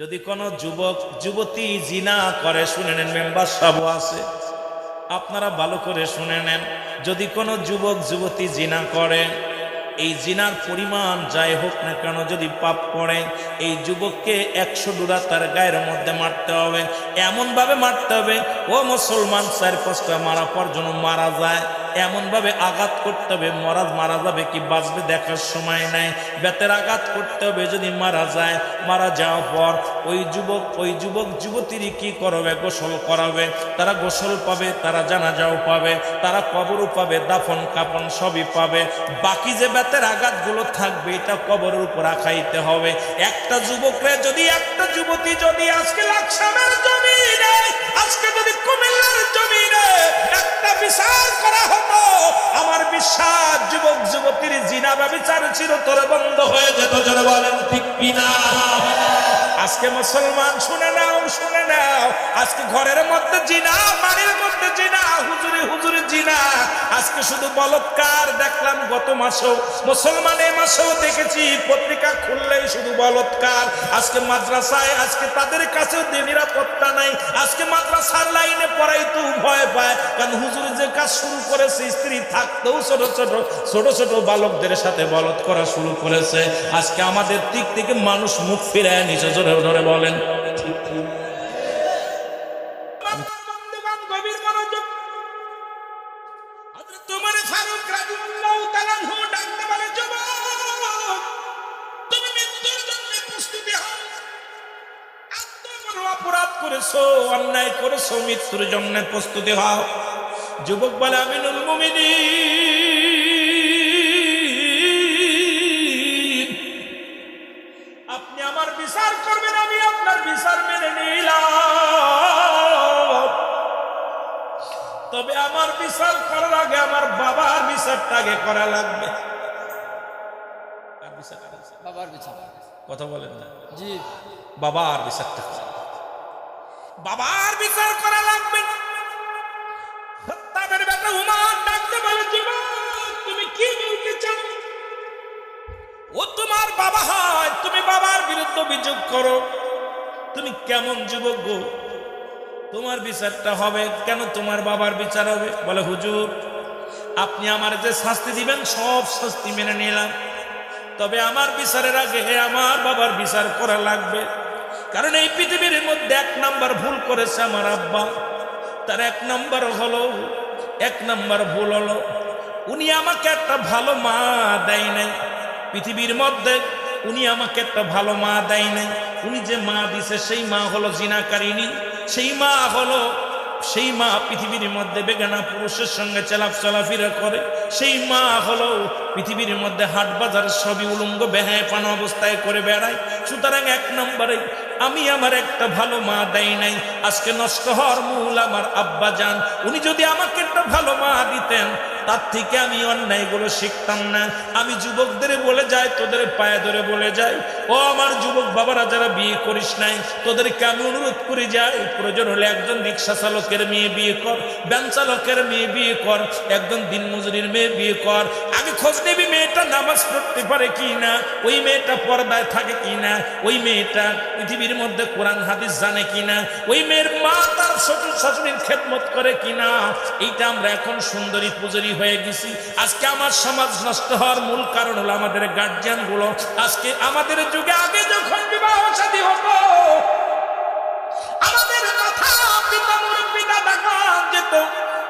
যদি কোনো যুবক, যুবতী জিনা করে, শুনে নেন, মেম্বার সবও আছে। আপনারা ভালো করে শুনে নেন, যদি কোনো যুবক, যুবতী জিনা করে, এই জিনার পরিমাণ যাই হোক না কেন, যদি পাপ করে, এই যুবককে একশো ডুরা তার গায়ের মধ্যে মারতে হবে। এমনভাবে মারতে হবে, ও মুসলমান চার পাঁচটা মারা পর যেন মারা যায়। এমনভাবে আঘাত করতে হবে, মরা মারা যাবে কি বাঁচবে দেখার সময় নাই। বেতের আঘাত করতে হবে যদি মারা যায়, মারা যাওয়ার পর ওই যুবক ওই যুবক যুবতীর কি করবে, গোসল করাবে? তারা গোসল পাবে, তারা জানাজাও পাবে, তারা কবরও পাবে, দাফন কাপন সবই পাবে। বাকি যে বেতের আঘাতগুলো থাকবে, এটা কবরের উপর রাখাইতে হবে। একটা যুবকরে যদি, একটা যুবতী যদি আজকে লাকসামের জমিনে, আজকে যদি কুমিল্লার একটা বিচার করা হতো। আমার বিশ্বাস, যুবক, যুবতীর জিনা বা বিচার চিরতরে বন্ধ হয়ে যেত জনবলেন বলেন ঠিক কিনা? আজকে মুসলমান, শুনে নাও শুনে নাও। আজকে ঘরের মধ্যে জিনা, বাড়ির মধ্যে জিনা, হুজুরি হুজুরি জিনা। আজকে শুধু বলৎকার দেখলাম গত মাসেও মুসলমানের মাসেও দেখেছি, পত্রিকা খুললেই শুধু বলৎকার। আজকে মাদ্রাসায়, আজকে তাদের কাছেও নিরাপত্তা নাই। আজকে মাদ্রাসার লাইনে পড়াই তো ভয় পায়। কারণ হুজুর যে কাজ শুরু করেছে, স্ত্রী থাকতেও ছোট ছোট ছোট ছোট বালকদের সাথে বলৎ করা শুরু করেছে। আজকে আমাদের দিক থেকে মানুষ মুখ ফিরায় নিচে জোরে ধরে বলেন। অপরাধ করেছ অন্যায় করেছ মৃত্যুর জন্য প্রস্তুতি হও যুবক বলে আমিনুল মুমিনিন আগে আমার বাবার বিচারটা আগে করা লাগবে। বিচার? কথা বলেন না। জি। বাবার বিচারটা বাবার বিচার করা লাগবে। তাদের বেটা হুমান ডাকতে বলে তুমি কি বলতে চাও? ও তোমার বাবা হয় তুমি বাবার বিরুদ্ধে অভিযোগ করো। তুমি কেমন যুবক গো? তোমার বিচারটা হবে কেন তোমার বাবার বিচার হবে? বলে হুজুর আপনি আমার যে শাস্তি দিবেন, সব শাস্তি মেনে নিলাম। তবে আমার বিচারের আগে আমার বাবার বিচার করা লাগবে। কারণ এই পৃথিবীর মধ্যে এক নাম্বার ভুল করেছে আমার আব্বা। তার এক নাম্বার হলো, এক নাম্বার ভুল হলো, উনি আমাকে একটা ভালো মা দেয় নাই। পৃথিবীর মধ্যে উনি আমাকে একটা ভালো মা দেয় নাই। উনি যে মা দিছে, সেই মা হলো জিনাকারিনী সেই মা হলো সেই মা পৃথিবীর মধ্যে বেগানা পুরুষের সঙ্গে চালাপ চলাফেরা করে, সেই মা হলো পৃথিবীর মধ্যে হাট বাজার সবই উলঙ্গ বেহায় পান অবস্থায় করে বেড়ায়। সুতরাং এক নম্বরে আমি আমার একটা ভালো মা দেয় নাই। আজকে নষ্ট হওয়ার মূল আমার আব্বা যান উনি যদি আমাকে একটা ভালো মা দিতেন, তার থেকে আমি অন্যায়গুলো শিখতাম না। আমি যুবকদের বলে যাই, তোদের পায়ে ধরে বলে যাই, ও আমার যুবক বাবারা, যারা বিয়ে করিস নাই, তোদেরকে আমি অনুরোধ করে যাই, প্রয়োজন হলে একজন রিক্সা চালকের মেয়ে বিয়ে কর ব্যান চালকের মেয়ে বিয়ে কর, একজন দিন মজুরির মেয়ে বিয়ে কর। আগে খোঁজ নিবি মেয়েটা নামাজ পড়তে পারে কি না ওই মেয়েটা পর্দায় থাকে কি না ওই মেয়েটা পৃথিবীর মধ্যে কোরআন হাদিস জানে কিনা? ওই মেয়ের মা তার শ্বশুর শাশুড়ির খেদমত করে কিনা? এইটা আমরা এখন সুন্দরী পুজোরি হয়ে গেছি। আজকে আমার সমাজ নষ্ট হওয়ার মূল কারণ হলো আমাদের গার্জিয়ানগুলো। আজকে আমাদের যুগে আগে যখন বিবাহ শাদী হতো দেখা যেত,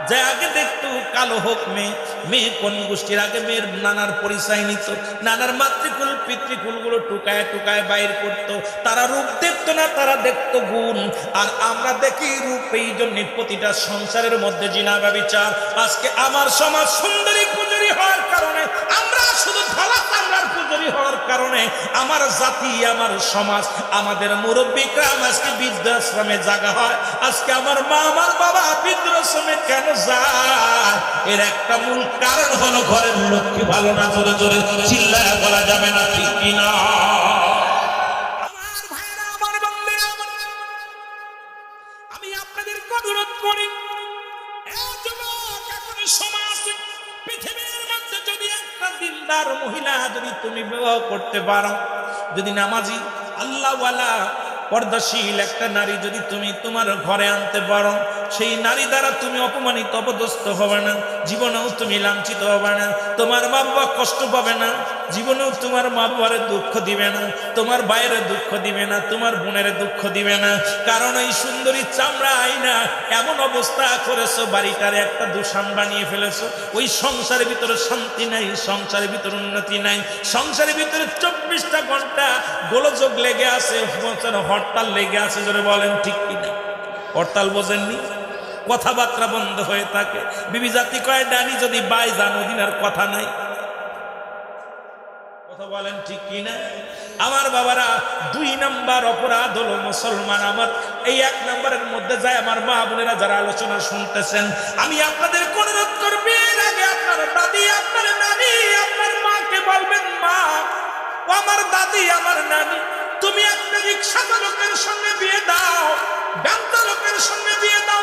যে আগে দেখতো কালো হোক মেয়ে। মেয়ে কোন গোষ্ঠীর? আগে মেয়ের নানার পরিচয় নিত। নানার মাতৃকুল পিতৃকুলগুলো টুকায় টুকায় বাইর করতো। তারা রূপ দেখতো না, তারা দেখতো গুণ। আর আমরা দেখি রূপ এই জন্য প্রতিটা সংসারের মধ্যে জিনা ব্যবচার। আজকে আমার সমাজ সুন্দরী পুজুরি হওয়ার কারণে আমরা শুধু কারণে আমার জাতি, আমার সমাজ, আমাদের মুরব্বী গ্রাম আজকে বৃদ্ধাশ্রমে জাগা হয়। আজকে আমার মা, আমার বাবা বৃদ্ধাশ্রমে কেন যায়? এর একটা মূল কারণ হলো ঘরের লক্ষ্মী ভালো না জোরে জোরে, চিল্লায় বলা যাবে না, ঠিক কিনা? করতে পারো। যদি নামাজি আল্লাহওয়ালা পর্দাশীল একটা নারী যদি তুমি তোমার ঘরে আনতে পারো সেই নারী দ্বারা তুমি অপমানিত, অপদস্থ হবে না। জীবনেও তুমি লাঞ্ছিত হবে না। তোমার মা বাবা কষ্ট পাবে না। জীবনেও তোমার মা বাবার দুঃখ দিবে না। তোমার বাইরে দুঃখ দিবে না। তোমার বোনের দুঃখ দিবে না। কারণ এই সুন্দরী চামড়া আইনা এমন অবস্থা করেছ, বাড়িটার একটা দূষণ বানিয়ে ফেলেছো। ওই সংসারের ভিতরে শান্তি নাই, সংসারের ভিতরে উন্নতি নাই। সংসারের ভিতরে চব্বিশটা ঘণ্টা গোলযোগ লেগে আছে, হরতাল লেগে আছে, জোরে বলেন, ঠিক কিনা? হরতাল বোঝেননি? কথাবার্তা বন্ধ হয়ে থাকে। বিবি জাতি কয়, ডানি যদি বাই যান ওদিন আর কথা নাই। কথা বলেন ঠিক কিনা আমার বাবারা, দুই নাম্বার অপরাধ হলো মুসলমান আমার। এই এক নাম্বারের মধ্যে যায় আমার মা বোনেরা যারা আলোচনা শুনতেছেন। আমি আপনাদের অনুরোধ করবি আগে আপনার দাদি, আপনার নানি, আপনার মাকে বলবেন, মা আমার দাদি, আমার নানি, তুমি একটা রিক্সা চালকের সঙ্গে বিয়ে দাও ব্যাংক চালকের সঙ্গে বিয়ে দাও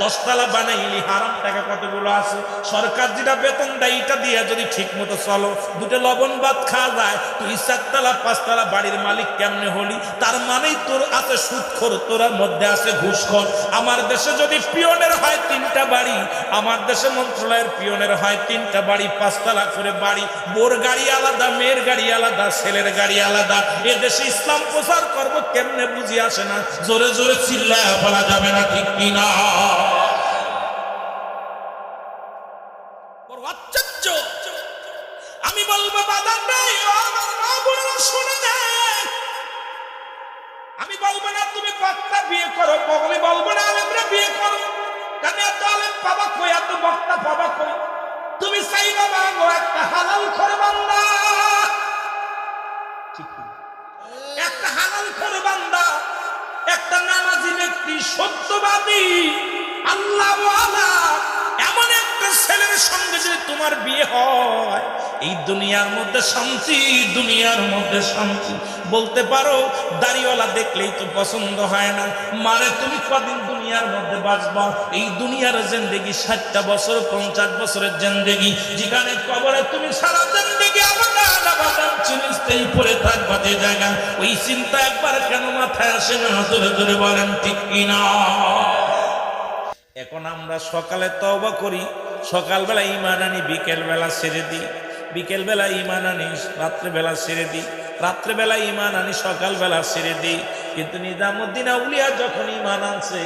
দশতলা বানাইলি, হারাম টাকা কতগুলো আছে? সরকার যেটা বেতন দেয়, এটা দিয়ে যদি ঠিক মতো চলো, দুটো লবণ ভাত খাওয়া যায়, তুই চারতলা, পাঁচতলা বাড়ির মালিক কেমনে হলি? তার মানেই তোর আছে সুদখোর, তোর মধ্যে আছে ঘুষখর। আমার দেশে যদি পিয়নের হয় তিনটা বাড়ি, আমার দেশে মন্ত্রণালয়ের পিয়নের হয় তিনটা বাড়ি, পাঁচতলা করে বাড়ি। বোর গাড়ি আলাদা, মেয়ের গাড়ি আলাদা, ছেলের গাড়ি আলাদা। এ দেশে ইসলাম প্রচার করব কেমনে বুঝি আসে না? জোরে জোরে চিল্লায় বলা যাবে না ঠিক কিনা? বক্তা বিয়ে করো, বগলি বলব না, আলেমরা বিয়ে করো। কেন এত আলেম পাবা কই এত বক্তা পাবা কই তুমি চাই বাবা গো একটা হালাল করে বান্দা? একটা হালাল করে বান্দা, একটা নামাজি ব্যক্তি, সত্যবাদী আল্লাহ এমন একটা ছেলের সঙ্গে যদি তোমার বিয়ে হয় এই দুনিয়ার মধ্যে শান্তি দুনিয়ার মধ্যে শান্তি। বলতে পারো, দাড়িওয়ালা দেখলেই তো পছন্দ হয় না। মারে, তুমি কদিন দুনিয়ার মধ্যে বাঁচবা? এই দুনিয়ার জেন্দেগি ষাটটা বছর, পঞ্চাশ বছরের জেন্দেগি। যেখানে কবরে তুমি সারা জেন্দেগি ওই চিন্তা একবার কেন মাথায় আসে না? বলেন, ঠিক এখন আমরা সকালে তওবা করি, সকালবেলা ইমান আনি, বিকেলবেলা ছেড়ে দিই। বিকেলবেলা ইমান আনি, রাত্রেবেলা ছেড়ে দিই। রাত্রেবেলা ইমান আনি, সকালবেলা ছেড়ে দিই। কিন্তু নিজামুদ্দিন আউলিয়া যখন ইমান আনছে,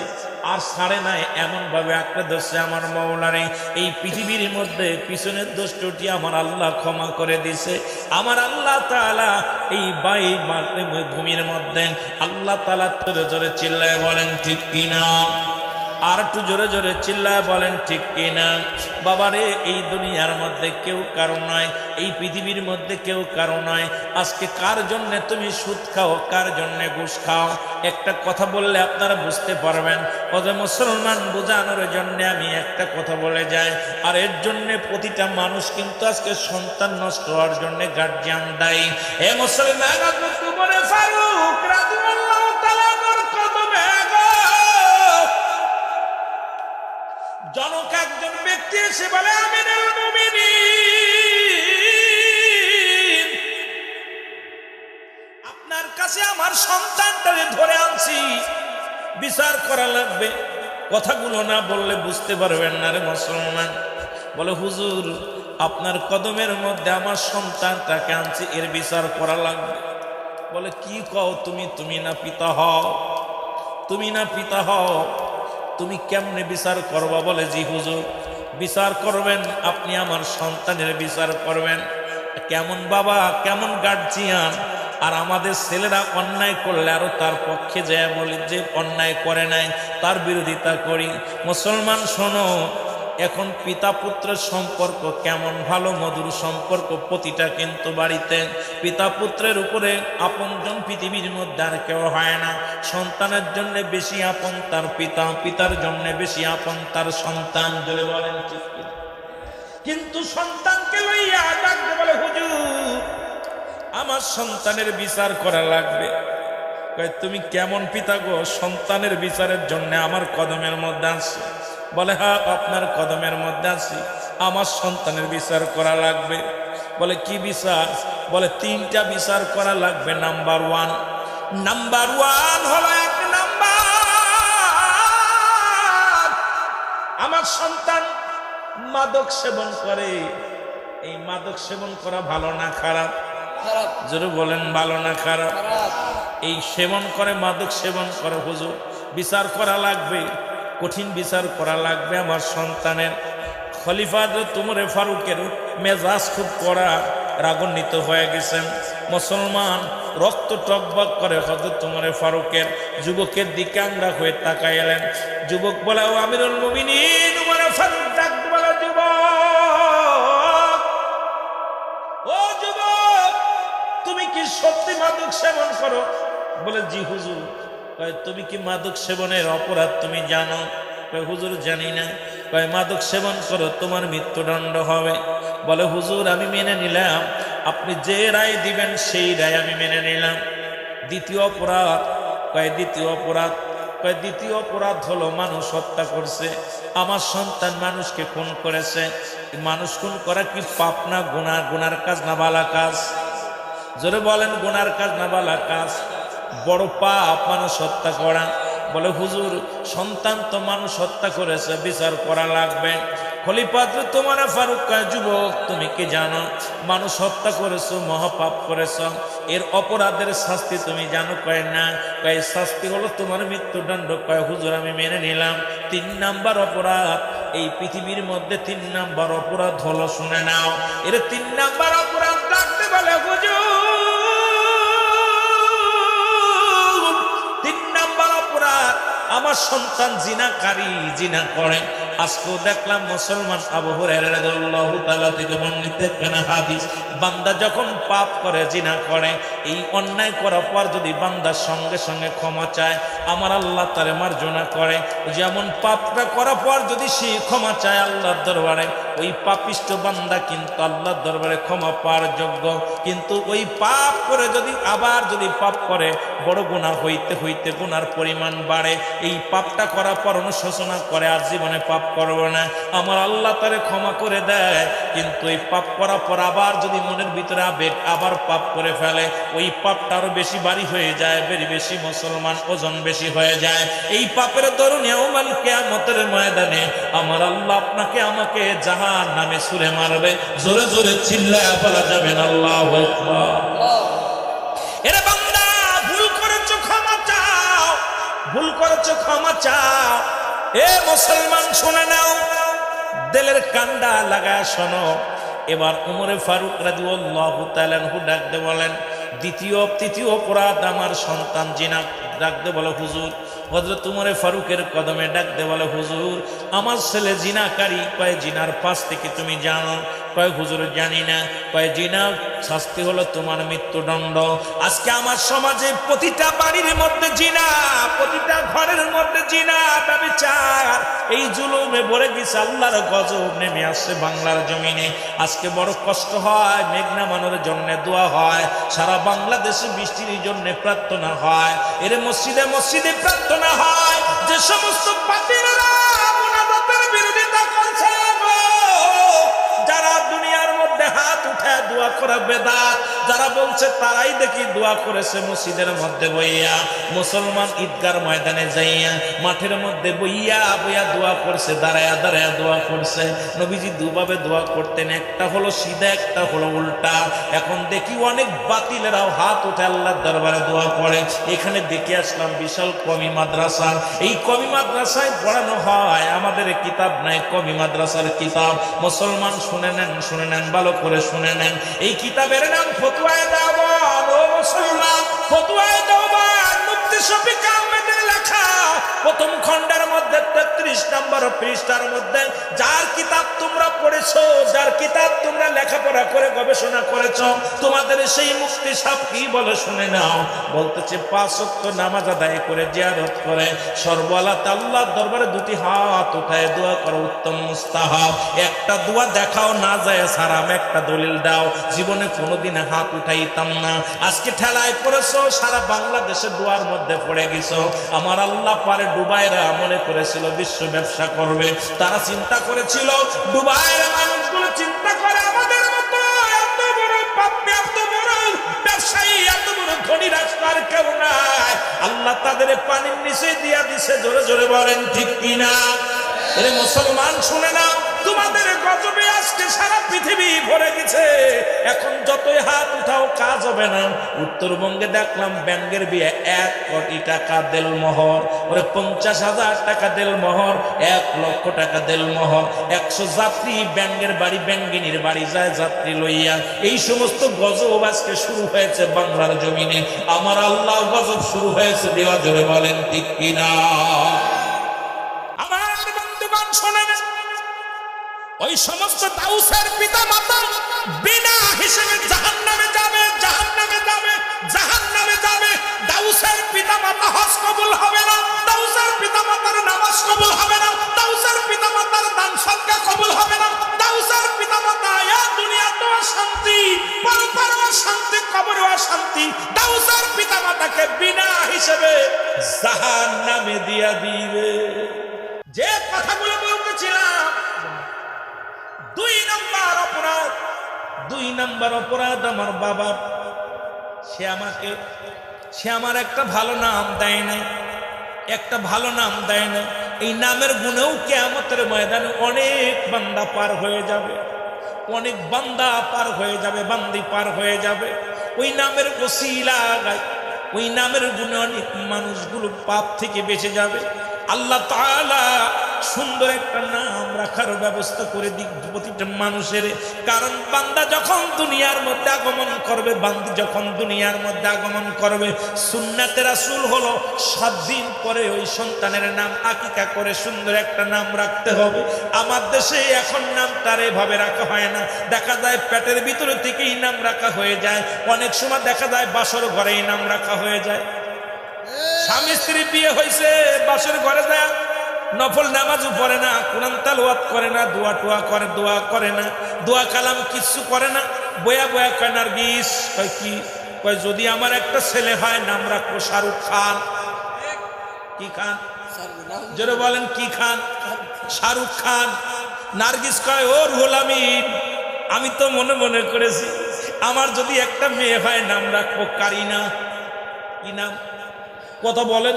আর ছাড়ে নাই এমন ভাবে আঁকড়ে ধরছে আমার মৌলারে এই পৃথিবীর মধ্যে পিছনের দোষটি আমার আল্লাহ ক্ষমা করে দিছে আমার আল্লাহ তালা এই বাই ভূমির মধ্যে আল্লাহ তালা জোরে জোরে চিল্লায় বলেন, ঠিক কিনা? আর একটু জোরে জোরে চিল্লায় বলেন, ঠিক কিনা বাবারে, এই দুনিয়ার মধ্যে কেউ কারও নয়, এই পৃথিবীর মধ্যে কেউ কারও নয়। আজকে কার জন্যে তুমি সুদ খাও, কার জন্যে ঘুষ খাও? একটা কথা বললে আপনারা বুঝতে পারবেন। ওদের মুসলমান বোঝানোর জন্য আমি একটা কথা বলে যাই। আর এর জন্য প্রতিটা মানুষ কিন্তু আজকে সন্তান নষ্ট হওয়ার জন্য গার্জিয়ান দায়ী। এ মুসলমান এসে বলে আপনার কাছে আমার সন্তানটারে ধরে আনছি। বিচার করা লাগবে। কথাগুলো না বললে বুঝতে পারবেন না রে মুসলমান। বলে, হুজুর, আপনার কদমের মধ্যে আমার সন্তানটাকে আনছি, এর বিচার করা লাগবে। বলে, কি কও তুমি? তুমি না পিতা হও। তুমি না পিতা হও। তুমি কেমনে বিচার করবা? বলে, জি হুজুর বিচার করবেন, আপনি আমার সন্তানের বিচার করবেন। কেমন বাবা, কেমন গার্জিয়ান আর আমাদের ছেলেরা অন্যায় করলে আরও তার পক্ষে যায় বলি যে অন্যায় করে নাই, তার বিরোধিতা করি। মুসলমান শোনো এখন পিতা পুত্রের সম্পর্ক কেমন? ভালো মধুর সম্পর্ক প্রতিটা কিন্তু বাড়িতে। পিতা পুত্রের উপরে আপনজন পৃথিবীর মধ্যে আর কেউ হয় না। সন্তানের জন্য বেশি আপন তার পিতা, পিতার জন্য বেশি আপন তার সন্তান। যদি বলেন কিন্তু সন্তানকে লইয়া ডাকতে বলে, হুজুর, আমার সন্তানের বিচার করা লাগবে। তুমি কেমন পিতা গো? সন্তানের বিচারের জন্য আমার কদমের মধ্যে আছি বলে হ্যাঁ আপনার কদমের মধ্যে আছি। আমার সন্তানের বিচার করা লাগবে। বলে কি বিচার? বলে তিনটা বিচার করা লাগবে নাম্বার ওয়ান। নাম্বার ওয়ান হলো এক নাম্বার। আমার সন্তান মাদক সেবন করে। এই মাদক সেবন করা ভালো না খারাপ? জোরে বলেন ভালো না খারাপ? খারাপ। এই সেবন করে মাদক সেবন করে হুজুর বিচার করা লাগবে। কঠিন বিচার করা লাগবে আমার সন্তানের। খলিফা তুমরে ফারুকের মেজাজ খুব কড়া, রাগান্বিত হয়ে গেছেন। মুসলমান রক্ত টকবক করে হজরত তুমরে ফারুকের যুবকের দিকে আমরা হয়ে তাকাই এলেন। যুবক বলে, ও আমিরুল মুমিনিন ফারুক ডাক তুমি কি সত্যি মাদক সেবন করো? বলে, জি হুজুর। কয়, তুমি কি মাদক সেবনের অপরাধ তুমি জানো? কয়, হুজুর জানি না। কয়, মাদক সেবন করো, তোমার মৃত্যুদণ্ড হবে। বলে, হুজুর, আমি মেনে নিলাম। আপনি যে রায় দিবেন, সেই রায় আমি মেনে নিলাম। দ্বিতীয় অপরাধ, কয়, দ্বিতীয় অপরাধ। কয়, দ্বিতীয় অপরাধ হলো মানুষ হত্যা করছে। আমার সন্তান মানুষকে খুন করেছে। মানুষ খুন করা কি পাপ না গুনার গুনার কাজ না বালা কাজ? জোরে বলেন, গুনার কাজ না বালা কাজ। বড় পাপ মানুষ হত্যা করা। বলে, হুজুর, সন্তান তো মানুষ হত্যা করেছে, বিচার করা লাগবে। খলিপাত্র তোমার ফারুক যুবক, তুমি কি জানো? মানুষ হত্যা করেছ, মহাপাপ করেছ। এর অপরাধের শাস্তি তুমি জানো? কয়, না। কয়, শাস্তি হলো তোমার মৃত্যুদণ্ড। কয়, হুজুর, আমি মেনে নিলাম। তিন নাম্বার অপরাধ, এই পৃথিবীর মধ্যে তিন নাম্বার অপরাধ হলো, শুনে নাও। এর তিন নাম্বার অপরাধ, ডাকতে বলে, হুজুর আমার সন্তান জিনাকারী জিনা করে। আজকেও দেখলাম মুসলমান আবহাওয়া থেকে হাদিস। বান্দা যখন পাপ করে, জিনা করে এই অন্যায় করার পর যদি বান্দার সঙ্গে সঙ্গে ক্ষমা চায়, আমার আল্লাহ তারে মার্জনা করে। যেমন পাপটা করার পর যদি সে ক্ষমা চায় আল্লাহর দরবারে, ওই পাপিষ্ট বান্দা কিন্তু আল্লাহর দরবারে ক্ষমা পাওয়ার যোগ্য। কিন্তু ওই পাপ করে যদি আবার যদি পাপ করে, বড় গুণা হইতে হইতে গুনার পরিমাণ বাড়ে। এই পাপটা করার পর অনুশোচনা করে, আর জীবনে পাপ করব না। আমার আল্লাহ তারে ক্ষমা করে দেয়। কিন্তু এই পাপ করার পর আবার যদি মনের ভিতরে আবেগ আবার পাপ করে ফেলে ওই পাপটা আরও বেশি বাড়ি হয়ে যায় বেশি বেশি মুসলমান ওজন বেশি হয়ে যায়। এই পাপের দরুন ইয়াউমাল কিয়ামতের ময়দানে আমার আল্লাহ আপনাকে আমাকে জাহান নামে সুরে মারবে। জোরে জোরে চিল্লায় বলা যাবে না, আল্লাহু এরে বান্দা, ভুল করেছ, ক্ষমা চাও। ভুল করেছ, ক্ষমা চাও। এ মুসলমান, শুনে নাও। দিলের কান্ডা লাগায় শোনো। এবার উমরে ফারুক তাআলা আনহু ডাকতে বলেন দ্বিতীয়, তৃতীয় অপরাধ আমার সন্তান জিনা ডাকতে বলো, হুজুর হজরত তুমারে ফারুকের কদমে ডাকতে বলো, হুজুর, আমার ছেলে জিনাকারী, কয় জিনার পাশ থেকে তুমি জানো কয়, হুজুর, জানি না। কয় জিনা শাস্তি হলো তোমার মৃত্যুদণ্ড। আজকে আমার সমাজে প্রতিটা বাড়ির মধ্যে জিনা প্রতিটা ঘরের মধ্যে জিনা ব্যবচার। এই জুলুমে ভরে গেছে আল্লাহর গজব, নেমে আসছে বাংলার জমিনে। আজকে বড় কষ্ট হয়, মেঘনা মানের জন্য দোয়া হয়, সারা বাংলাদেশে বৃষ্টির জন্য প্রার্থনা হয়। এর মসজিদে মসজিদে প্রার্থনা হয়, যে সমস্ত পাপিরা করে বেদাত। যারা বলছে তারাই দেখি দোয়া করেছে মসজিদের মধ্যে বইয়া। মুসলমান ঈদগার ময়দানে যাইয়া মাঠের মধ্যে বইয়া বইয়া দোয়া করছে, দাঁড়ায়া দাঁড়ায়া দোয়া করছে। নবীজি দুভাবে দোয়া করতেন, একটা হলো সিধা, একটা হলো উল্টা। এখন দেখি অনেক বাতিলেরাও হাত উঠে আল্লাহর দরবারে দোয়া করে। এখানে দেখে আসলাম বিশাল কমি মাদ্রাসা। এই কমি মাদ্রাসায় পড়ানো হয়, আমাদের কিতাব নাই, কমি মাদ্রাসার কিতাব। মুসলমান শুনে নেন শুনে নেন, ভালো করে শুনে নেন। এই কিতাবের নাম প্রথম খণ্ডের তেত্রিশ নম্বর পৃষ্ঠার মধ্যে, যার কিতাব তোমরা পড়েছো, যার কিতাব তোমরা লেখাপড়া করে গবেষণা করেছ, তোমাদের সেই মুক্তি সাপ কি বলে শুনে নাও। বলতেছে, পাঁচ নামাজ আদায় করে, জিয়ারত করে। সর্বলা আল্লাহর দরবারে দুটি হাত উঠায়, দোয়া করো, উত্তম মুস্তাহাব। একটা দোয়া দেখাও, না যায় সারাম, একটা দলিল দাও। জীবনে কোনোদিন হাত উঠাইতাম না। আজকে ঠেলায় পড়েছো, সারা বাংলাদেশে দোয়ার মধ্যে পড়ে গেছো। আমার আল্লাহ পারে ডুবাইরা মনে করেছিল, বিশ্ব ব্যবসা করবে। তারা চিন্তা করেছিল ডুবাইরা মানুষগুলো চিন্তা করে আমাদের মতো, এত বড় পাপ্পে এত বড় ব্যবসায়ী, এত বড় ধনী রাস্তার কেউ নাই। আল্লাহ তাদের পানির নিচে দিয়া দিছে, জোরে জোরে বলেন, ঠিক কিনা? এরে মুসলমান, শুনে না তোমাদের গজবে আজকে সারা পৃথিবী ভরে গেছে। এখন যতই হাত উঠাও হবে না। উত্তরবঙ্গে দেখলাম ব্যাঙ্গের বিয়ে এক কোটি টাকা দেল মোহর। ওরে পঞ্চাশ হাজার টাকা দেল মোহর, এক লক্ষ টাকা দেল মোহর। একশো যাত্রী, ব্যাঙ্গের বাড়ি ব্যাঙ্গিনীর বাড়ি যায় যাত্রী লইয়া। এই সমস্ত গজব আজকে শুরু হয়েছে বাংলার জমিনে। আমার আল্লাহ গজব শুরু হয়েছে, দেওয়া জোরে বলেন ঠিক কিনা? ওই সমস্ত দাউসের পিতা মাতা বিনা হিসেবে জাহান নামে যাবে। জাহান নামে যাবে জাহান নামে যাবে। দাউসের পিতা মাতা হজ কবুল হবে না, দাউসের পিতা মাতার নামাজ কবুল হবে না, দাউসের পিতা মাতার দান সদকা কবুল হবে না, দাউসের পিতা মাতা ইয়া দুনিয়া তো শান্তি পরপর শান্তি কবর শান্তি দাউসের পিতা মাতাকে বিনা হিসেবে জাহান নামে দিয়া দিবে। যে কথাগুলো বলতেছিলাম, দুই নাম্বার অপরাধ, দুই নাম্বার অপরাধ আমার বাবার সে আমাকে, সে আমার একটা ভালো নাম দেয় নাই, একটা ভালো নাম দেয় না এই নামের গুণেও কেয়ামতের ময়দানে অনেক বান্দা পার হয়ে যাবে, অনেক বান্দা পার হয়ে যাবে, বান্দি পার হয়ে যাবে। ওই নামের ওসিলা ওই নামের গুণে অনেক মানুষগুলো পাপ থেকে বেঁচে যাবে। আল্লাহ তাআলা সুন্দর একটা নাম রাখার ব্যবস্থা করে দিক প্রতিটা মানুষের। কারণ বান্দা যখন দুনিয়ার মধ্যে আগমন করবে বান্দি যখন দুনিয়ার মধ্যে আগমন করবে সুন্নাতে রাসূল হলো সাত দিন পরে ওই সন্তানের নাম আকিকা করে সুন্দর একটা নাম রাখতে হবে। আমার দেশে এখন নাম তার এভাবে রাখা হয় না। দেখা যায় পেটের ভিতরে থেকেই নাম রাখা হয়ে যায়। অনেক সময় দেখা যায় বাসর ঘরেই নাম রাখা হয়ে যায়। স্বামী স্ত্রী বিয়ে হয়েছে বাসর ঘরে যায়। নফল নামাজও পড়ে না, কোরআন তালওয়াত করে না, দোয়া টোয়া করে, দোয়া করে না, দোয়া কালাম কিচ্ছু করে না। বয়া বয়া কানার বিষ কয়, কি? কয়, যদি আমার একটা ছেলে হয়, নাম রাখব শাহরুখ খান। কি খান? জোরে বলেন, কি খান? শাহরুখ খান। নার্গিস কয়, ও রুহুল আমিন, আমি তো মনে মনে করেছি, আমার যদি একটা মেয়ে হয়, নাম রাখব কারিনা। কি নাম? কথা বলেন।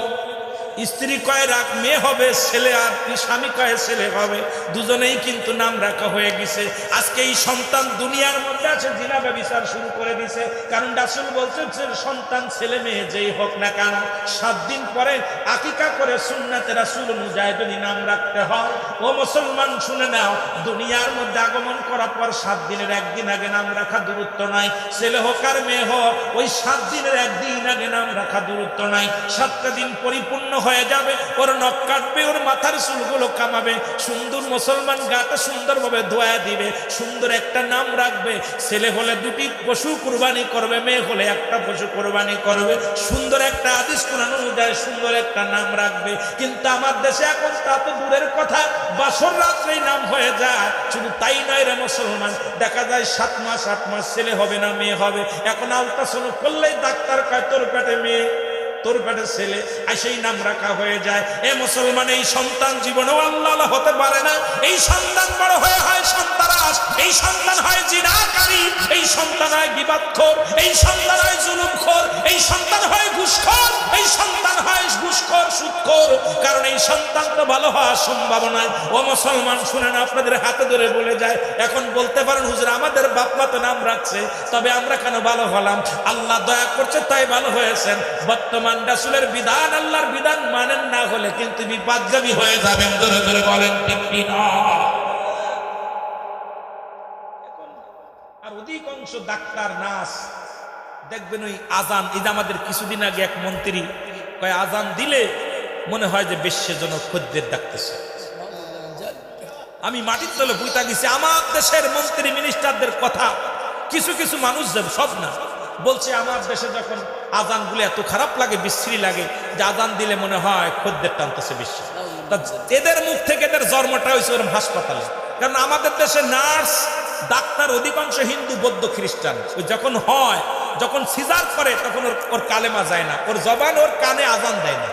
স্ত্রী কয় রাখ মেয়ে হবে, ছেলে আর স্বামী কয়ে, ছেলে হবে। দুজনেই কিন্তু নাম রাখা হয়ে গেছে। আজকে এই সন্তান দুনিয়ার মধ্যে আছে, জিনা ব্যবচার শুরু করে দিছে। কারণ রাসুল বলছে সন্তান ছেলে মেয়ে যেই হোক না কেন, সাত দিন পরে আকিকা করে সুন্নাতে রাসুল অনুযায়ী যদি নাম রাখতে হয়, ও মুসলমান, শুনে নাও, দুনিয়ার মধ্যে আগমন করার পর সাত দিনের একদিন আগে নাম রাখা দূরত্ব নাই। ছেলে হোক আর মেয়ে হোক, ওই সাত দিনের একদিন আগে নাম রাখা দূরত্ব নাই। সাতটা দিন পরিপূর্ণ হয়ে যাবে। ওর নখ কাটবে, ওর মাথার চুলগুলো কামাবে। সুন্দর মুসলমান গাটা সুন্দরভাবে ধোয়া দিবে। সুন্দর একটা নাম রাখবে। ছেলে হলে দুটি পশু কুরবানি করবে, মেয়ে হলে একটা পশু কুরবানি করবে। সুন্দর একটা আদেশ কোরআন অনুযায়ী সুন্দর একটা নাম রাখবে। কিন্তু আমার দেশে এখন তা তো দূরের কথা। বাসর রাত্রেই নাম হয়ে যায়। শুধু তাই নয় রে মুসলমান, দেখা যায় সাত মাস, আট মাস ছেলে হবে না, মেয়ে হবে। এখন আলট্রাসাউন্ড করলেই ডাক্তার কয়, তোর পেটে মেয়ে। তোর পেটে ছেলে আর সেই নাম রাখা হয়ে যায়। এ মুসলমান, এই সন্তান জীবনেও আল্লাহ হতে পারে না। এই সন্তান বড় হয়ে হয় সন্তানাস এই সন্তান হয় জিনাকারী। এই সন্তান হয় বিবাদখোর এই সন্তান হয় জুলুমখোর। এই সন্তান হয় ঘুষখোর। এই সন্তান হয় ঘুষখোর, সুদখোর। কারণ এই সন্তান তো ভালো হওয়ার সম্ভাবনায়। ও মুসলমান, শুনেন, আপনাদের হাতে ধরে বলে যায়, এখন বলতে পারেন, হুজুর, আমাদের বাপমা তো নাম রাখছে, তবে আমরা কেন ভালো হলাম? আল্লাহ দয়া করছে, তাই ভালো হয়েছেন। বর্তমান রাসূলের বিধান আল্লাহর বিধান মানেন না হলে কিন্তু বিপাদগামী হয়ে যাবেন। ধরে ধরে বলেন, ঠিক না অধিকাংশ ডাক্তার দেখবেন ওই আজান, এই আমাদের কিছুদিন আগে এক মন্ত্রী কয়, আজান দিলে মনে হয় যে বিশ্বের জন্য খদ্দের ডাকতেছে। আমি মাটির তলে বুইতা গেছি, আমার দেশের মন্ত্রী মিনিস্টারদের কথা কিছু কিছু মানুষ সব না। বলছে আমার দেশে যখন আজানগুলো এত খারাপ লাগে বিশ্রী লাগে যে আজান দিলে মনে হয় খদ্দের টানতেছে বিশ্ব। তা এদের মুখ থেকে এদের জন্মটা হয়েছে ওরকম হাসপাতালে। কারণ আমাদের দেশে নার্স ডাক্তার অধিকাংশ হিন্দু বৌদ্ধ খ্রিস্টান। ওই যখন হয় যখন সিজার করে তখন ওর ওর কালেমা যায় না। ওর জবান ওর কানে আজান দেয় না।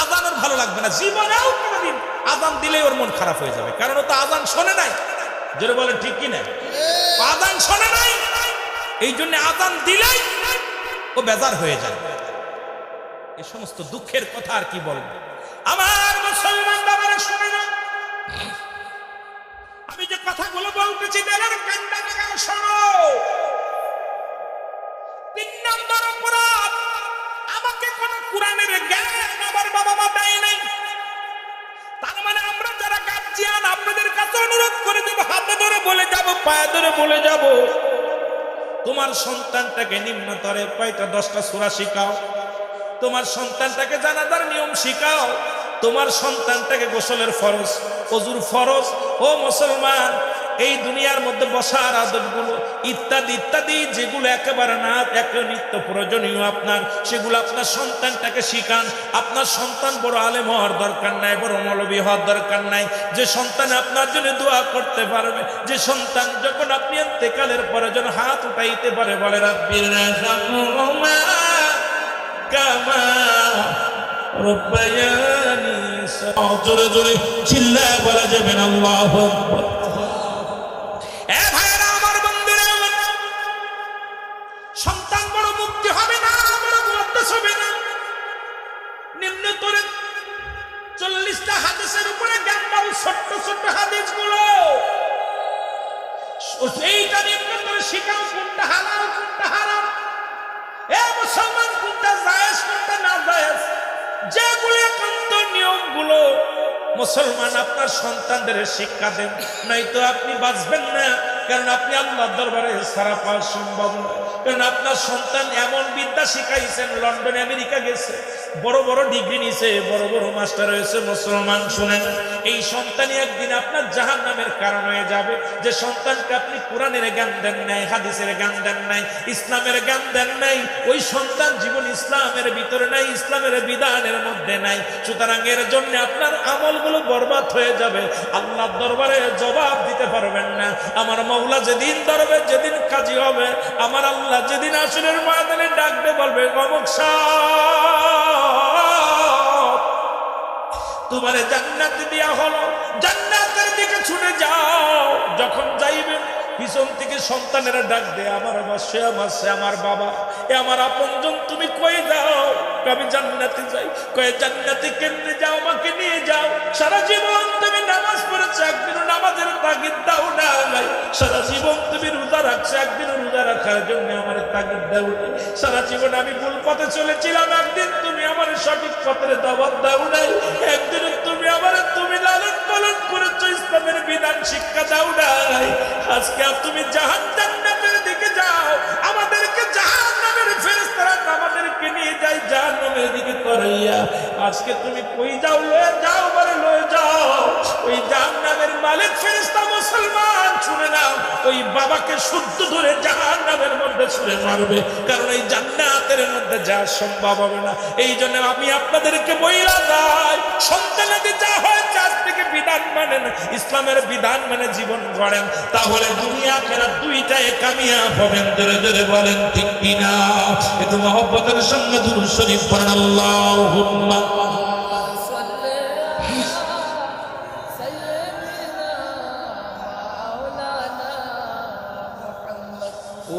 আজান ওর ভালো লাগবে না। জীবনেও কোনোদিন আজান দিলে ওর মন খারাপ হয়ে যাবে। কারণ ও তো আজান শোনে নাই। যেটা বলেন ঠিক কি না আজান শোনে নাই। এই জন্য আজান দিলেই ও বেজার হয়ে যায়। এই সমস্ত দুঃখের কথা আর কি বলব? আমার মুসলমান বাবারা, শুনে না। আমি যে কথাগুলো বলতেছি দেবের কান্না লাগানো শোনো। তিন নম্বর অপরাধ, আমাকে কোন কোরআনের জ্ঞান আমার বাবা মা দেয় নাই। তার মানে আমরা যারা গার্জিয়ান, আপনাদের কাছে অনুরোধ করে যাব, হাতে ধরে বলে যাব, পায়ে ধরে বলে যাব। তোমার সন্তানটাকে নিম্নতরে কয়টা, দশটা সুরা শিখাও? তোমার সন্তানটাকে জানাদার নিয়ম শিখাও। তোমার সন্তানটাকে গোসলের ফরজ। অজুর ফরজ। ও মুসলমান এই দুনিয়ার মধ্যে বসার আদবগুলো, ইত্যাদি ইত্যাদি, যেগুলো একেবারে না, একে নিত্য প্রয়োজনীয় আপনার, সেগুলো আপনার সন্তানটাকে শিখান। আপনার সন্তান বড় আলেম হওয়ার দরকার নাই, বড় মৌলবী হওয়ার দরকার নাই। যে সন্তান আপনার জন্য দোয়া করতে পারবে, যে সন্তান যখন আপনি পরে যেন হাত উঠাইতে পারে, বলে রাব্বির কামা জোরে জোরে চিল্লা বলা যাবে আল্লাহু চল্লিশটা হাদিসের উপরে ছোট্ট ছোট্ট হাদিসগুলো সেইটা শিখাও কোনটা হালাল, কোনটা হারাম। এ মুসলমান, কোনটা জায়েজ, কোনটা না জায়েজ। যেগুলো একান্ত মুসলমান আপনার সন্তানদের শিক্ষা দেন। নয়তো আপনি বাঁচবেন না, কারণ আপনি আল্লাহর দরবারে সারা পাওয়া সম্ভব না কারণ আপনার সন্তান এমন বিদ্যা শিখাইছেন, লন্ডন, আমেরিকা গেছে, বড় বড় ডিগ্রি নিছে, বড় বড় মাস্টার হয়েছে, মুসলমান, শুনেন। এই সন্তানই একদিন আপনার জাহান নামের কারণ হয়ে যাবে। যে সন্তানকে আপনি কোরআনের জ্ঞান দেন নাই, হাদিসের জ্ঞান দেন নাই, ইসলামের জ্ঞান দেন নাই, ওই সন্তান জীবন ইসলামের ভিতরে নাই, ইসলামের বিধানের মধ্যে নাই। সুতরাং এর জন্য আপনার আমলগুলো বরবাদ হয়ে যাবে। আল্লাহ দরবারে জবাব দিতে পারবেন না। আমার মৌলা যেদিন দরবে যেদিন কাজী হবে, আমার আল্লাহ যেদিন আসলের ময়দানে ডাকবে, বলবে, অমুক সাহ তোমার জান্নাত দেয়া হলো। জান্নাতের দিকে ছুটে যাও যখন যাইবে পিছন থেকে সন্তানেরা ডাক দে আমার বাবা সে আমার সে আমার বাবা। এ আমার আপনজন, তুমি কই যাও? আমি জান্নাতে যাই। কয়ে, জান্নাতে কেমনে যাও? আমাকে নিয়ে যাও। সারা জীবন তুমি নামাজ পড়েছো, একদিনও নামাজের তাগিদ দাও না নাই সারা জীবন তুমি রোজা রাখছো, একদিনও রোজা রাখার জন্য আমার তাগিদ দাও নাই সারা জীবন আমি ভুল পথে চলেছিলাম, একদিন তুমি আমার সঠিক পথের দাওয়াত দাও নাই। একদিন তুমি আমার, তুমি লালন ইসলামের বিধান শিক্ষা দাও নাই। আজকে তুমি জাহান জান্নাতের দিকে যাও। আমাদেরকে জাহান নামের ফেরেস্তারা আমাদেরকে নিয়ে যাই জাহান নামের দিকে করাইয়া। আজকে তুমি কই যাও, লয়ে যাও বলে লয়ে যাও। ওই জাহান নামের মালিক ফেরেস্তা মুসলমান নাও, ওই বাবাকে শুদ্ধ ধরে জাহান নামের মধ্যে ছুড়ে মারবে। কারণ এই জান্নাতের মধ্যে যাওয়া সম্ভব হবে না। এই জন্য আমি আপনাদেরকে বইলা যাই যা হয় চাষ থেকে বিধান মানেন, ইসলামের বিধান মানে জীবন গড়েন। তাহলে দুনিয়া খেলা দুইটাই কামিয়াব হবেন। ধরে ধরে বলেন, ঠিক কিনা? একটু মহব্বতের সঙ্গে দুরূদ শরীফ পড়েন, আল্লাহুম্মা।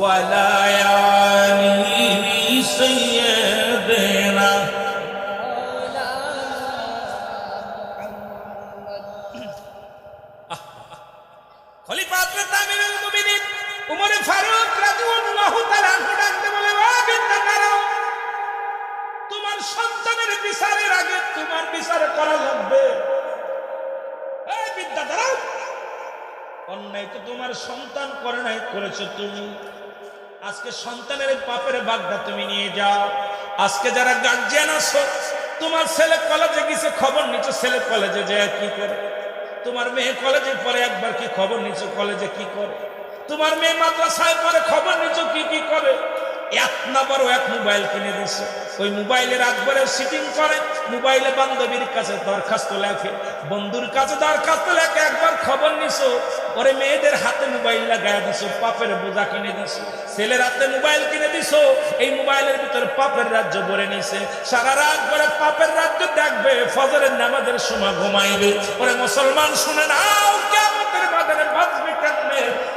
ولا يعني سيدنا খলিফা হযরত আমিরুল মুমিনিন উমর ফারুক রাদিয়াল্লাহু তাআলা আনহু ডাকতে বলে ও বিদ্যা দাঁড়াও তোমার সন্তানের বিচারের আগে তোমার বিচার করা লাগবে এই বিদ্যা দাঁড়াও অন্যায় তো তোমার সন্তান করে নাই করেছো তুমি আজকে সন্তানের পাপের বাগদা তুমি নিয়ে যাও। আজকে যারা গার্জিয়ান আছো, তোমার ছেলে কলেজে গেছে, খবর নিচ্ছ, ছেলে কলেজে যায় কি করে? তোমার মেয়ে কলেজে পরে একবার কি খবর নিচ্ছ কলেজে কি করে? তোমার মেয়ে মাদ্রাসায় পরে খবর নিচ্ছ, কি কি করে? এক না বড় এক মোবাইল কিনে দিছে। ওই মোবাইলের একবারে সিটিং করে, মোবাইলে বান্ধবীর কাছে দরখাস্ত লেখে। বন্ধুর কাছে দরখাস্ত লেখে, একবার খবর নিছো, পরে মেয়েদের হাতে মোবাইল লাগাই দিছো, পাপের বোঝা কিনে দিছো। ছেলের হাতে মোবাইল কিনে দিছো, এই মোবাইলের ভিতরে পাপের রাজ্য ভরে নিছে। সারা রাত করে পাপের রাজ্য দেখবে, ফজরের নামাজের সময় ঘুমাইবে। ওরে মুসলমান, শুনে নাও কেমনে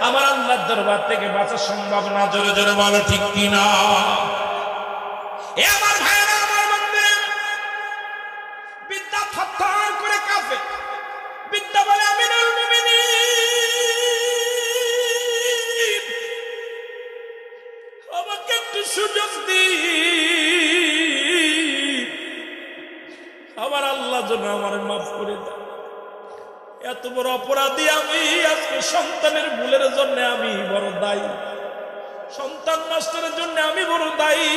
আমার আল্লাহর দরবার থেকে বাঁচা সম্ভব না, জোরে জোরে বলো, ঠিক কিনা? আমার ভাইয়েরা আমার বন্ধুরা বিদ্যা করে কাঁপে। বিদ্যা বলে মুমিনিন, আমাকে একটু সুযোগ আমার আল্লাহ যেন আমার মাফ করে দেয় এত বড় অপরাধী আমি, আজকে সন্তানের ভুলের জন্য আমি বড় দায়ী। সন্তান নষ্টের জন্য আমি বড় দায়ী।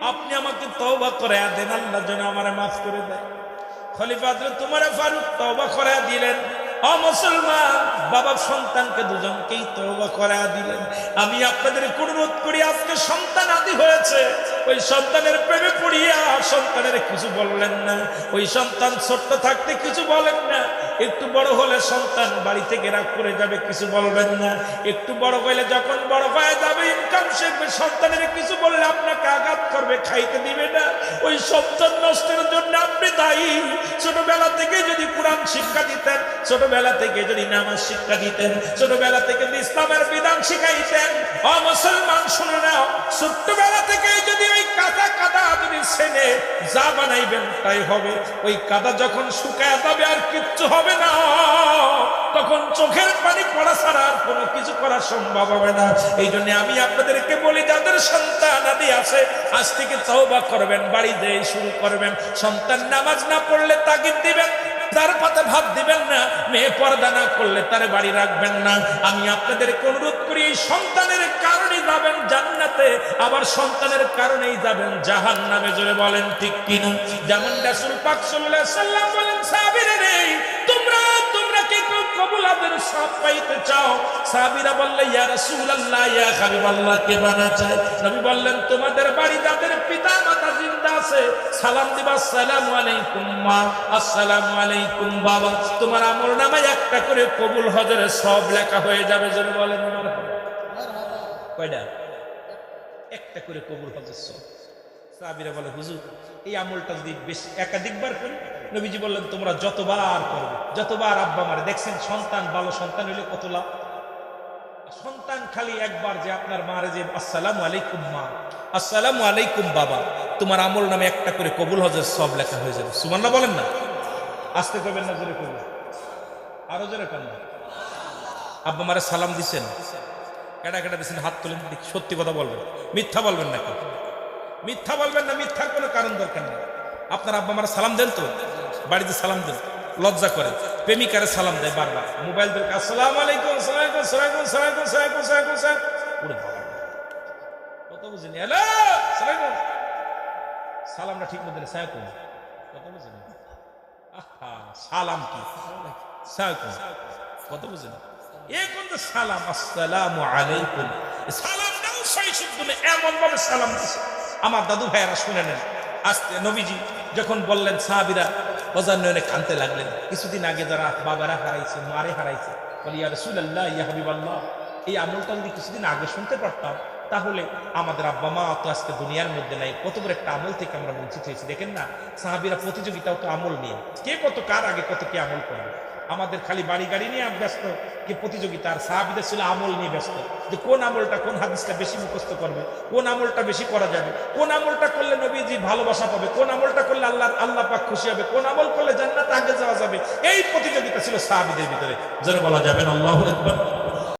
আপনি আমাকে তওবা করে দেন, আল্লাহ যেন আমার মাফ করে দেয়। খলিফাদ তোমার ফারুক তওবা করে দিলেন। অ মুসলমান, বাবা সন্তানকে দুজনকেই তওবা করে দিলেন। আমি আপনাদের অনুরোধ করি, আজকে সন্তান আদি হয়েছে। ওই সন্তানের প্রেমে পড়িয়া সন্তানের কিছু বললেন না। ওই সন্তান ছোট্ট থাকতে কিছু বলেন না। একটু বড় হলে সন্তান বাড়ি থেকে রাগ করে যাবে, কিছু বলবেন না। একটু বড় হলে যখন বড় হয়ে যাবে ইনকাম শিখবে সন্তানের কিছু বললে আপনাকে আঘাত করবে, খাইতে দিবে না। ওই সন্তান নষ্টের জন্য আপনি দায়ী। ছোটবেলা থেকে যদি কোরআন শিক্ষা দিতেন, ছোটবেলা থেকে যদি নামাজ শিক্ষা দিতেন, ছোটবেলা থেকে ইসলামের বিধান শিখাইতেন, অ মুসলমান শুনে নাও, ছোট্টবেলা থেকে যদি ওই কাদা কাদা যদি ছেলে যা বানাইবেন তাই হবে। ওই কাদা যখন শুকায় যাবে আর কিচ্ছু হবে না। তখন চোখের পানি পড়া ছাড়া আর কোনো কিছু করা সম্ভব হবে না। এই জন্য আমি আপনাদেরকে বলি, যাদের সন্তান আদি আছে, আজ থেকে চাওবা করবেন, বাড়ি দিয়ে শুরু করবেন। সন্তান নামাজ না পড়লে তাগিদ দিবেন তার পাতে ভাব দিবেন না, মেয়ে পর্দা না করলে তার বাড়ি রাখবেন না। আমি আপনাদের অনুরোধ করি সন্তানের কারণে যাবেন জান্নাতে, আবার সন্তানের কারণেই যাবেন জাহান নামে জোরে বলেন ঠিক কিনা? যেমন রাসূল পাক আলাইহি সাল্লাম বলেন সাবিরে নেই সব পাইতে চাও। বললে, ইয়া রাসূলুল্লাহ, ইয়া কে বানা নবী বললেন, তোমাদের বাড়ি যাদের পিতা মাতা জিন্দা আছে, সালাম দিবা, আসসালামু আলাইকুম, মা, আসসালামু আলাইকুম, বাবা। তোমার আমল নামায় একটা করে কবুল হজরে সব লেখা হয়ে যাবে যেন বলেন। কয়টা? একটা করে কবুল হজর সব। সাহাবীরা বলে, হুজুর, এই আমলটা যদি বেশ, একাধিকবার করি? নবীজি বললেন, তোমরা যতবার করবে, যতবার আব্বা মারে, দেখছেন সন্তান ভালো, সন্তান হইলে কত লাভ? সন্তান খালি একবার যে আপনার মারে যে, আসসালামু আলাইকুম মা, আসসালামু আলাইকুম বাবা। তোমার আমল নামে একটা করে কবুল হজের সব লেখা হয়ে যাবে। সুমান্না বলেন না? আসতে করবেন না জোরে করবেন আরও জোরে কেন আব্বা মারে সালাম দিছেন। কেটা কেটা দিচ্ছেন হাত তুলেন সত্যি কথা বলবেন। মিথ্যা বলবেন না মিথ্যা বলবেন না, মিথ্যার কোনো কারণ দরকার নেই। আপনার আব্বা মারা সালাম দেন তো। বাড়িতে সালাম দেন লজ্জা করে। প্রেমিকারে সালাম দেয় বারবার। মোবাইল ধরে, আসসালাম আলাইকুম কত বুঝিনি হ্যালো সালামটা ঠিক মতো সালাইকুম কত বুঝিনি সালাম কি? সালাইকুম কত বুঝিনি এ তো সালাম? আলাইকুম। এমন সালাম আমার দাদু ভাইয়েরা শুনে নেন। আজকে নবীজি যখন বললেন, সাহাবিরা বজার নয়নে কানতে লাগলেন কিছুদিন আগে যারা বাবারা হারাইছে, মারে হারাইছে, বলি, ইয়া রসুল্লাহ ইয়া হাবিবাল্লাহ, এই আমলটা যদি কিছুদিন আগে শুনতে পারতাম, তাহলে আমাদের আব্বা মা তো আজকে দুনিয়ার মধ্যে নাই। কত বড় একটা আমল থেকে আমরা বঞ্চিত হয়েছি, দেখেন না? সাহাবিরা প্রতিযোগিতাও তো আমল নিয়ে। কে কত কার আগে কত কে আমল করবে আমাদের খালি বাড়ি গাড়ি নিয়ে ব্যস্ত। কে প্রতিযোগিতা আর সাহাবিদের ছিল আমল নিয়ে ব্যস্ত। যে কোন আমলটা, কোন হাদিসটা বেশি মুখস্থ করবে, কোন আমলটা বেশি করা যাবে, কোন আমলটা করলে নবীজি ভালোবাসা পাবে, কোন আমলটা করলে আল্লাহ আল্লাহ পাক খুশি হবে, কোন আমল করলে জান্নাত আগে যাওয়া যাবে, এই প্রতিযোগিতা ছিল সাহাবিদের ভিতরে। যেন বলা যাবে না, আল্লাহ আকবার।